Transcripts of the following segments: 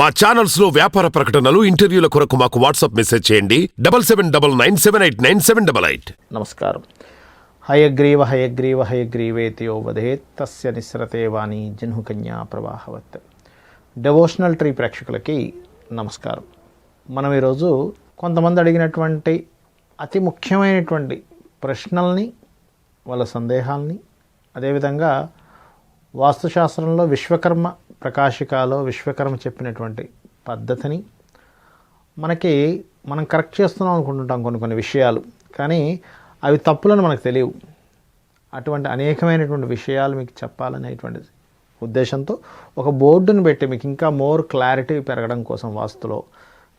మా ఛానల్స్లో వ్యాపార ప్రకటనలు ఇంటర్వ్యూల కొరకు మాకు వాట్సాప్ మెసేజ్ చేయండి. Double seven double nine seven eight nine seven double eight. నమస్కారం. హయగ్రీవ హయగ్రీవ హయగ్రీవేతియో వధేత్ తస్య నిస్రతే వాణి జన్హుకన్యా ప్రవాహవత్. డెవోషనల్ ట్రీ ప్రేక్షకులకి నమస్కారం. మనం ఈరోజు కొంతమంది అడిగినటువంటి అతి ముఖ్యమైనటువంటి ప్రశ్నల్ని వాళ్ళ సందేహాల్ని అదేవిధంగా వాస్తుశాస్త్రంలో విశ్వకర్మ ప్రకాశికాలో విశ్వకర్మ చెప్పినటువంటి పద్ధతిని మనకి మనం కరెక్ట్ చేస్తున్నాం అనుకుంటుంటాం కొన్ని కొన్ని విషయాలు. కానీ అవి తప్పులని మనకు తెలియవు. అటువంటి అనేకమైనటువంటి విషయాలు మీకు చెప్పాలనేటువంటి ఉద్దేశంతో ఒక బోర్డును పెట్టి మీకు ఇంకా మోర్ క్లారిటీ పెరగడం కోసం వాస్తులో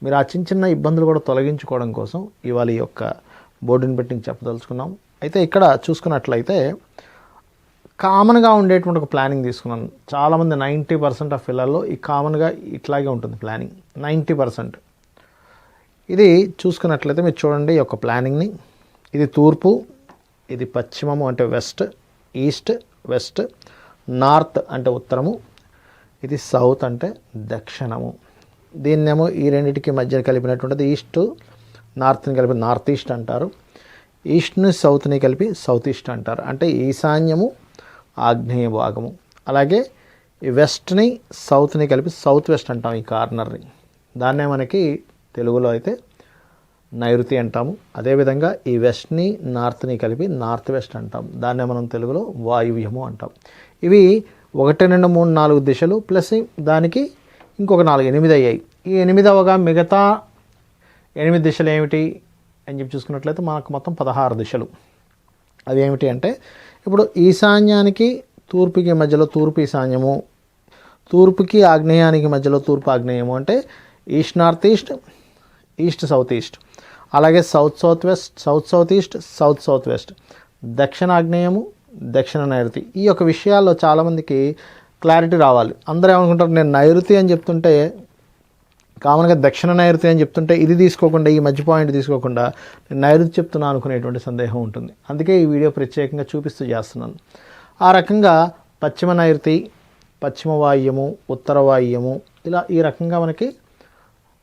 మీరు ఆ చిన్న చిన్న ఇబ్బందులు కూడా తొలగించుకోవడం కోసం ఇవాళ ఈ యొక్క బోర్డుని పెట్టి చెప్పదలుచుకున్నాం. అయితే ఇక్కడ చూసుకున్నట్లయితే కామన్గా ఉండేటువంటి ఒక ప్లానింగ్ తీసుకున్నాను. చాలామంది నైంటీ పర్సెంట్ ఆఫ్ పిల్లల్లో ఈ కామన్గా ఇట్లాగే ఉంటుంది ప్లానింగ్. Ninety percent. ఇది చూసుకున్నట్లయితే మీరు చూడండి ఈ యొక్క ప్లానింగ్ని. ఇది తూర్పు ఇది పశ్చిమము అంటే వెస్ట్ ఈస్ట్ వెస్ట్ నార్త్ అంటే ఉత్తరము ఇది సౌత్ అంటే దక్షిణము. దీన్నేమో ఈ రెండింటికి మధ్య కలిపినటువంటిది ఈస్ట్ నార్త్ని కలిపి నార్త్ ఈస్ట్ అంటారు. ఈస్ట్ని సౌత్ని కలిపి సౌత్ ఈస్ట్ అంటారు. అంటే ఈశాన్యము ఆగ్నేయ భాగము. అలాగే వెస్ట్ని సౌత్ని కలిపి సౌత్ వెస్ట్ అంటాం ఈ కార్నర్ని. దాన్నే మనకి తెలుగులో అయితే నైరుతి అంటాము. అదేవిధంగా ఈ వెస్ట్ని నార్త్ని కలిపి నార్త్ వెస్ట్ అంటాం. దాన్నే మనం తెలుగులో వాయువ్యము అంటాం. ఇవి ఒకటి రెండు మూడు నాలుగు దిశలు ప్లస్ దానికి ఇంకొక నాలుగు ఎనిమిది అయ్యాయి. ఈ ఎనిమిదవగా మిగతా ఎనిమిది దిశలు ఏమిటి అని చెప్పి చూసుకున్నట్లయితే మనకు మొత్తం పదహారు దిశలు. అవి ఏమిటి అంటే ఇప్పుడు ఈశాన్యానికి తూర్పుకి మధ్యలో తూర్పు ఈశాన్యము తూర్పుకి ఆగ్నేయానికి మధ్యలో తూర్పు ఆగ్నేయము అంటే east north east east south east. అలాగే south south west south south east south south west. దక్షిణ ఆగ్నేయము దక్షిణ నైరుతి. ఈ యొక్క విషయాల్లో చాలామందికి క్లారిటీ రావాలి. అందరూ ఏమనుకుంటారు నేను నైరుతి అని చెప్తుంటే కామన్గా దక్షిణ నైరుతి అని చెప్తుంటే ఇది తీసుకోకుండా ఈ మధ్య పాయింట్ తీసుకోకుండా నైరుతి చెప్తున్నా అనుకునేటువంటి సందేహం ఉంటుంది. అందుకే ఈ వీడియో ప్రత్యేకంగా చూపిస్తూ చేస్తున్నాను. ఆ రకంగా పశ్చిమ నైరుతి పశ్చిమ వాయుము ఉత్తర వాయుము ఇలా ఈ రకంగా మనకి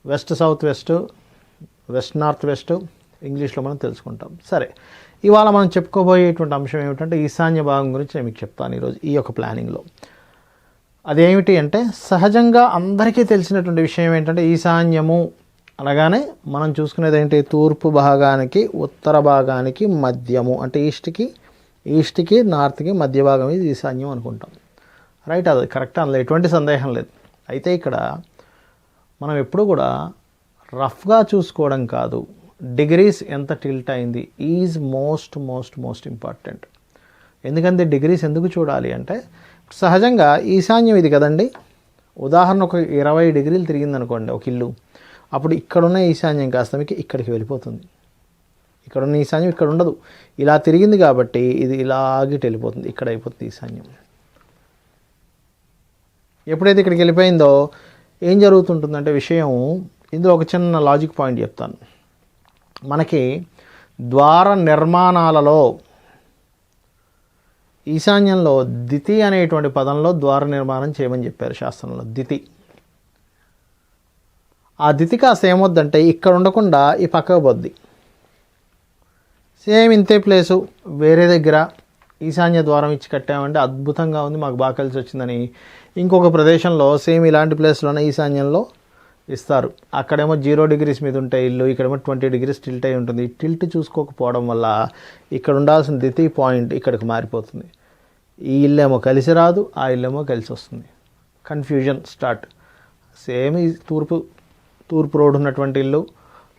west south west west north west ఇంగ్లీష్లో మనం తెలుసుకుంటాం. సరే ఇవాళ మనం చెప్పుకోబోయేటువంటి అంశం ఏమిటంటే ఈశాన్య భాగం గురించి నేను మీకు చెప్తాను ఈరోజు ఈ యొక్క ప్లానింగ్లో. అదేమిటి అంటే సహజంగా అందరికీ తెలిసినటువంటి విషయం ఏంటంటే ఈశాన్యము. అనగానే మనం చూసుకునేది ఏంటి? తూర్పు భాగానికి ఉత్తర భాగానికి మధ్యము. అంటే ఈస్ట్కి ఈస్ట్కి నార్త్కి మధ్య భాగం ఇది ఈశాన్యం అనుకుంటాం. రైట్? అది కరెక్ట్ అందులో ఎటువంటి సందేహం లేదు. అయితే ఇక్కడ మనం ఎప్పుడు కూడా రఫ్గా చూసుకోవడం కాదు. డిగ్రీస్ ఎంత టిల్ట్ అయింది? Is most most most important. ఎందుకంటే డిగ్రీస్ ఎందుకు చూడాలి అంటే సహజంగా ఈశాన్యం ఇది కదండి? ఉదాహరణ ఒక ఇరవై డిగ్రీలు తిరిగింది అనుకోండి ఒక ఇల్లు. అప్పుడు ఇక్కడున్న ఈశాన్యం కాస్త మీకు ఇక్కడికి వెళ్ళిపోతుంది. ఇక్కడున్న ఈశాన్యం ఇక్కడ ఉండదు. ఇలా తిరిగింది కాబట్టి ఇది ఇలాగే వెళ్ళిపోతుంది ఇక్కడ అయిపోతుంది ఈశాన్యం. ఎప్పుడైతే ఇక్కడికి వెళ్ళిపోయిందో ఏం జరుగుతుంటుందంటే విషయం ఇందులో ఒక చిన్న లాజిక్ పాయింట్ చెప్తాను. మనకి ద్వార నిర్మాణాలలో ఈశాన్యంలో దితి అనేటువంటి పదంలో ద్వార నిర్మాణం చేయమని చెప్పారు శాస్త్రంలో. దితి. ఆ దితి కాస్త ఏమొద్దంటే ఇక్కడ ఉండకుండా ఈ పక్కకు పోద్ది. సేమ్ ఇంతే ప్లేసు వేరే దగ్గర ఈశాన్య ద్వారం ఇచ్చి కట్టామంటే అద్భుతంగా ఉంది మాకు బాగా కలిసి వచ్చిందని ఇంకొక ప్రదేశంలో సేమ్ ఇలాంటి ప్లేస్లోనే ఈశాన్యంలో ఇస్తారు. అక్కడేమో జీరో డిగ్రీస్ మీద ఉంటే ఇల్లు ఇక్కడేమో ట్వంటీ డిగ్రీస్ టిల్ట్ అయి ఉంటుంది. టిల్ట్ చూసుకోకపోవడం వల్ల ఇక్కడ ఉండాల్సిన దితి పాయింట్ ఇక్కడికి మారిపోతుంది. ఈ ఇల్లేమో కలిసి రాదు ఆ ఇల్లేమో కలిసి వస్తుంది. కన్ఫ్యూజన్ స్టార్ట్ సేమ్ ఈ తూర్పు తూర్పు రోడ్ ఉన్నటువంటి ఇల్లు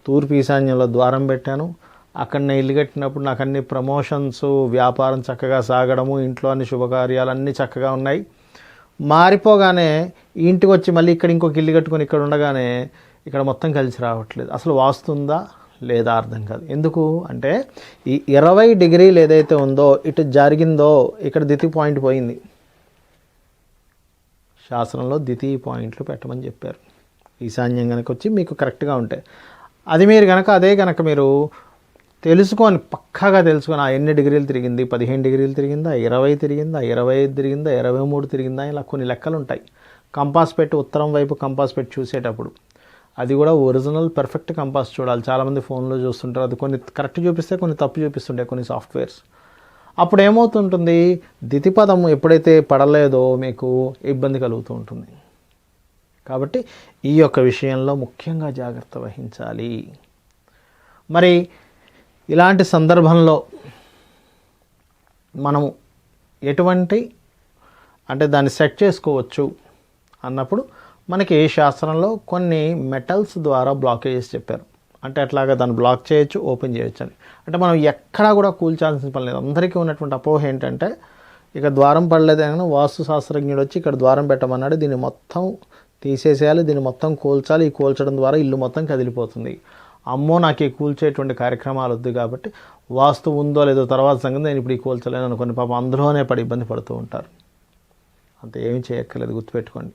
తూర్పు ఈశాన్యంలో ద్వారం పెట్టాను. అక్కడ నేను ఇల్లు కట్టినప్పుడు నాకు అన్ని ప్రమోషన్స్ వ్యాపారం చక్కగా సాగడము ఇంట్లో అన్ని శుభకార్యాలు అన్నీ చక్కగా ఉన్నాయి. మారిపోగానే ఇంటికి వచ్చి మళ్ళీ ఇక్కడ ఇంకొక ఇల్లు కట్టుకొని ఇక్కడ ఉండగానే ఇక్కడ మొత్తం కలిసి రావట్లేదు. అసలు వాస్తుందా లేదా అర్థం కాదు. ఎందుకు అంటే ఈ ఇరవై డిగ్రీలు ఏదైతే ఉందో ఇటు జరిగిందో ఇక్కడ దితి పాయింట్ పోయింది. శాస్త్రంలో ద్వితీయ పాయింట్లు పెట్టమని చెప్పారు. ఈశాన్యం కనుక వచ్చి మీకు కరెక్ట్గా ఉంటాయి అది మీరు కనుక అదే కనుక మీరు తెలుసుకొని పక్కాగా తెలుసుకొని ఆ ఎన్ని డిగ్రీలు తిరిగింది? పదిహేను డిగ్రీలు తిరిగిందా? ఇరవై తిరిగిందా? ఇరవై ఐదు తిరిగిందా? ఇరవై మూడు తిరిగిందా? ఇలా కొన్ని లెక్కలు ఉంటాయి కంపాస్ పెట్టి ఉత్తరం వైపు కంపాస్ పెట్టి చూసేటప్పుడు. అది కూడా ఒరిజినల్ పర్ఫెక్ట్ కంపాస్ చూడాలి. చాలామంది ఫోన్లో చూస్తుంటారు. అది కొన్ని కరెక్ట్ చూపిస్తే కొన్ని తప్పు చూపిస్తుంటాయి కొన్ని సాఫ్ట్వేర్స్ అప్పుడు ఏమవుతుంటుంది? దితిపదం ఎప్పుడైతే పడలేదో మీకు ఇబ్బంది కలుగుతూ ఉంటుంది. కాబట్టి ఈ యొక్క విషయంలో ముఖ్యంగా జాగ్రత్త వహించాలి. మరి ఇలాంటి సందర్భంలో మనము ఎటువంటి అంటే దాన్ని సెట్ చేసుకోవచ్చు అన్నప్పుడు మనకి శాస్త్రంలో కొన్ని మెటల్స్ ద్వారా బ్లాకేజెస్ చెప్పారు. అంటే అట్లాగా దాన్ని బ్లాక్ చేయొచ్చు ఓపెన్ చేయొచ్చు అని. అంటే మనం ఎక్కడా కూడా కూల్చాల్సిన పని లేదు. అందరికీ ఉన్నటువంటి అపోహ ఏంటంటే ఇక ద్వారం పడలేదు వాస్తు శాస్త్రజ్ఞుడు వచ్చి ఇక్కడ ద్వారం పెట్టమన్నాడు దీన్ని మొత్తం తీసేసేయాలి దీన్ని మొత్తం కూల్చాలి. ఈ కూల్చడం ద్వారా ఇల్లు మొత్తం కదిలిపోతుంది. అమ్మో నాకు ఈ కూల్చేటువంటి కార్యక్రమాలు వద్దు కాబట్టి వాస్తు ఉందో లేదో తర్వాత సంగతి నేను ఇప్పుడు ఈ కూల్చలేను అనుకుని పాపం అందులోనే పడి ఇబ్బంది పడుతూ ఉంటారు. అంత ఏమి చేయక్కర్లేదు గుర్తుపెట్టుకోండి.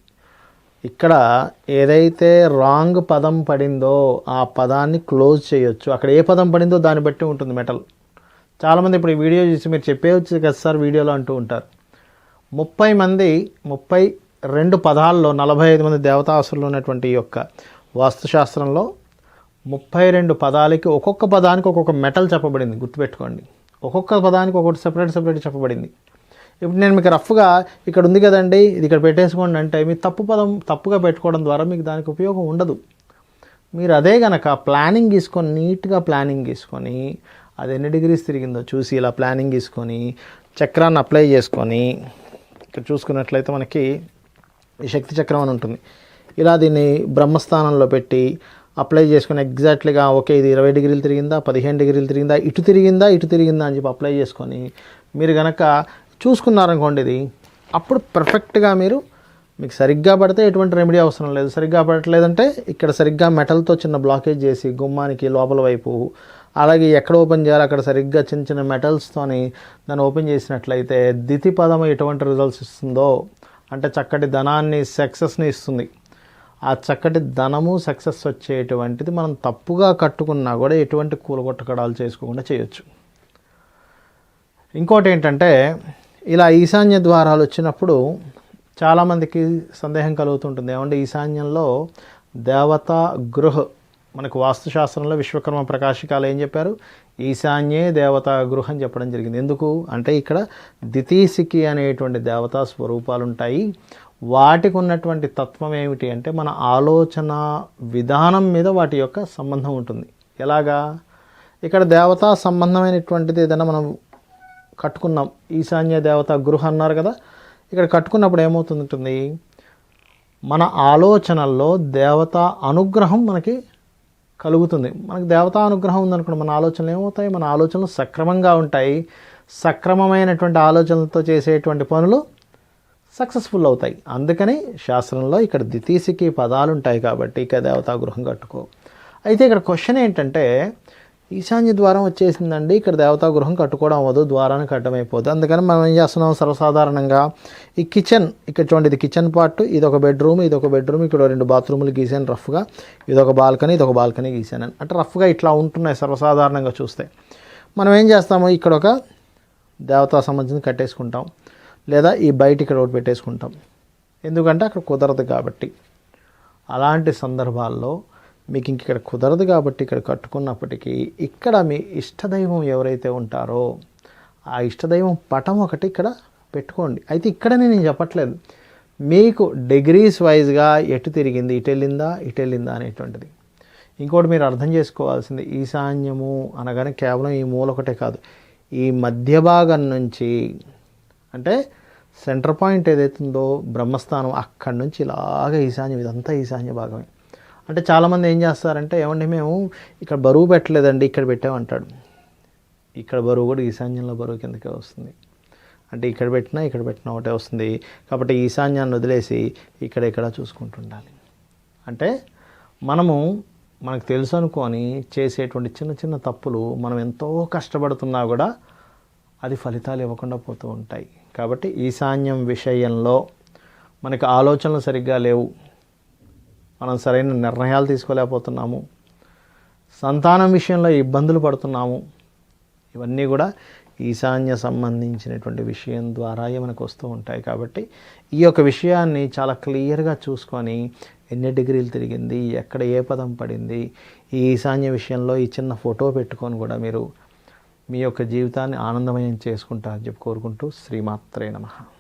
ఇక్కడ ఏదైతే రాంగ్ పదం పడిందో ఆ పదాన్ని క్లోజ్ చేయొచ్చు. అక్కడ ఏ పదం పడిందో దాన్ని బట్టి ఉంటుంది మెటల్. చాలామంది ఇప్పుడు ఈ వీడియో చూసి మీరు చెప్పేయచ్చు కదా సార్ వీడియోలో అంటూ ఉంటారు. ముప్పై మంది ముప్పై రెండు పదాల్లో నలభై ఐదు మంది దేవతాసులు ఉన్నటువంటి ఈ యొక్క వాస్తుశాస్త్రంలో ముప్పై రెండు పదాలకి ఒక్కొక్క పదానికి ఒక్కొక్క మెటల్ చెప్పబడింది. గుర్తుపెట్టుకోండి. ఒక్కొక్క పదానికి ఒక్కొక్కటి సెపరేట్ సెపరేట్ చెప్పబడింది. ఇప్పుడు నేను మీకు రఫ్గా ఇక్కడ ఉంది కదండి ఇది ఇక్కడ పెట్టేసుకోండి అంటే మీ తప్పు పదం తప్పుగా పెట్టుకోవడం ద్వారా మీకు దానికి ఉపయోగం ఉండదు. మీరు అదే గనక ప్లానింగ్ తీసుకొని నీట్గా ప్లానింగ్ తీసుకొని అది ఎన్ని డిగ్రీస్ తిరిగిందో చూసి ఇలా ప్లానింగ్ తీసుకొని చక్రాన్ని అప్లై చేసుకొని ఇక్కడ చూసుకున్నట్లయితే మనకి ఈ శక్తి చక్రం అని ఉంటుంది. ఇలా దీన్ని బ్రహ్మస్థానంలో పెట్టి అప్లై చేసుకుని ఎగ్జాక్ట్లీగా ఓకే ఇది ఇరవై డిగ్రీలు తిరిగిందా పదిహేను డిగ్రీలు తిరిగిందా ఇటు తిరిగిందా ఇటు తిరిగిందా అని చెప్పి అప్లై చేసుకొని మీరు కనుక చూసుకున్నారనుకోండి ఇది అప్పుడు పర్ఫెక్ట్గా మీరు మీకు సరిగ్గా పడితే ఎటువంటి రెమెడీ అవసరం లేదు. సరిగ్గా పడట్లేదంటే ఇక్కడ సరిగ్గా మెటల్తో చిన్న బ్లాకేజ్ చేసి గుమ్మానికి లోపల వైపు అలాగే ఎక్కడ ఓపెన్ చేయాలి అక్కడ సరిగ్గా చిన్న చిన్న మెటల్స్తోని దాన్ని ఓపెన్ చేసినట్లయితే దితిపదం ఎటువంటి రిజల్ట్స్ ఇస్తుందో అంటే చక్కటి ధనాన్ని సక్సెస్ని ఇస్తుంది. ఆ చక్కటి ధనము సక్సెస్ వచ్చేటువంటిది మనం తప్పుగా కట్టుకున్నా కూడా ఎటువంటి కూలగొట్టకడాలు చేసుకోకుండా చేయొచ్చు. ఇంకోటి ఏంటంటే ఇలా ఈశాన్య ద్వారాలు వచ్చినప్పుడు చాలామందికి సందేహం కలుగుతుంటుంది. ఏమంటే ఈశాన్యంలో దేవత గృహ మనకు వాస్తుశాస్త్రంలో విశ్వకర్మ ప్రకాశికాలు ఏం చెప్పారు? ఈశాన్యే దేవతా గృహ అని చెప్పడం జరిగింది. ఎందుకు? అంటే ఇక్కడ దితీసికి అనేటువంటి దేవతా స్వరూపాలు ఉంటాయి వాటికి ఉన్నటువంటి తత్వం ఏమిటి అంటే మన ఆలోచన విధానం మీద వాటి యొక్క సంబంధం ఉంటుంది. ఎలాగా? ఇక్కడ దేవతా సంబంధమైనటువంటిది ఏదైనా మనం కట్టుకున్నాం. ఈశాన్య దేవత గృహ అన్నారు కదా. ఇక్కడ కట్టుకున్నప్పుడు ఏమవుతుంటుంది మన ఆలోచనల్లో దేవత అనుగ్రహం మనకి కలుగుతుంది. మనకి దేవతా అనుగ్రహం ఉందనుకోండి మన ఆలోచనలు ఏమవుతాయి? మన ఆలోచనలు సక్రమంగా ఉంటాయి. సక్రమమైనటువంటి ఆలోచనలతో చేసేటువంటి పనులు సక్సెస్ఫుల్ అవుతాయి. అందుకని శాస్త్రంలో ఇక్కడ దితీసికి పదాలు ఉంటాయి కాబట్టి ఇక దేవతా గృహం కట్టుకో. అయితే ఇక్కడ క్వశ్చన్ ఏంటంటే ఈశాన్య ద్వారం వచ్చేసిందండి. ఇక్కడ దేవతా గృహం కట్టుకోవడం అవ్వదు ద్వారాన్ని కట్టమైపోతుంది అందుకని మనం ఏం చేస్తున్నాం? సర్వసాధారణంగా ఈ కిచెన్ ఇక్కడ చూడండి ఇది కిచెన్ పార్ట్ ఇది ఒక బెడ్రూమ్ ఇది ఒక బెడ్రూమ్ ఇక్కడ రెండు బాత్రూములు గీసాను రఫ్గా. ఇది ఒక బాల్కనీ ఇది ఒక బాల్కనీ గీసాను. అంటే రఫ్గా ఇట్లా ఉంటున్నాయి సర్వసాధారణంగా చూస్తే. మనం ఏం చేస్తాము? ఇక్కడ ఒక దేవతా సంబంధించి కట్టేసుకుంటాం. లేదా ఈ బయట ఇక్కడ ఒకటి పెట్టేసుకుంటాం. ఎందుకంటే అక్కడ కుదరదు కాబట్టి. అలాంటి సందర్భాల్లో మీకు ఇంక ఇక్కడ కుదరదు కాబట్టి ఇక్కడ కట్టుకున్నప్పటికీ ఇక్కడ మీ ఇష్టదైవం ఎవరైతే ఉంటారో ఆ ఇష్టదైవం పటం ఒకటి ఇక్కడ పెట్టుకోండి. అయితే ఇక్కడనే నేను చెప్పట్లేదు. మీకు డిగ్రీస్ వైజ్గా ఎటు తిరిగింది? ఇటు వెళ్ళిందా? ఇటు వెళ్ళిందా అనేటువంటిది. ఇంకోటి మీరు అర్థం చేసుకోవాల్సింది ఈశాన్యము అనగానే కేవలం ఈ మూల ఒకటే కాదు. ఈ మధ్య భాగం నుంచి అంటే సెంటర్ పాయింట్ ఏదైతుందో బ్రహ్మస్థానం అక్కడి నుంచి ఇలాగ ఈశాన్యం ఇదంతా ఈశాన్య భాగమే. అంటే చాలామంది ఏం చేస్తారంటే ఏమండి మేము ఇక్కడ బరువు పెట్టలేదండి ఇక్కడ పెట్టామంటాడు. ఇక్కడ బరువు కూడా ఈశాన్యంలో బరువు కిందకే వస్తుంది. అంటే ఇక్కడ పెట్టినా ఇక్కడ పెట్టినా ఒకటే వస్తుంది. కాబట్టి ఈశాన్యాన్ని వదిలేసి ఇక్కడ ఇక్కడ చూసుకుంటుండాలి. అంటే మనము మనకు తెలుసు అనుకొని చేసేటువంటి చిన్న చిన్న తప్పులు మనం ఎంతో కష్టపడుతున్నా కూడా అది ఫలితాలు ఇవ్వకుండా పోతూ ఉంటాయి. కాబట్టి ఈశాన్యం విషయంలో మనకి ఆలోచనలు సరిగ్గా లేవు. మనం సరైన నిర్ణయాలు తీసుకోలేకపోతున్నాము. సంతానం విషయంలో ఇబ్బందులు పడుతున్నాము. ఇవన్నీ కూడా ఈశాన్య సంబంధించినటువంటి విషయం ద్వారాయే మనకు వస్తూ ఉంటాయి కాబట్టి ఈ యొక్క విషయాన్ని చాలా క్లియర్గా చూసుకొని ఎన్ని డిగ్రీలు తిరిగింది ఎక్కడ ఏ పదం పడింది ఈ ఈశాన్య విషయంలో ఈ చిన్న ఫోటో పెట్టుకొని కూడా మీరు మీ యొక్క జీవితాన్ని ఆనందమయం చేసుకుంటారని చెప్పి కోరుకుంటూ శ్రీమాత్రే నమః.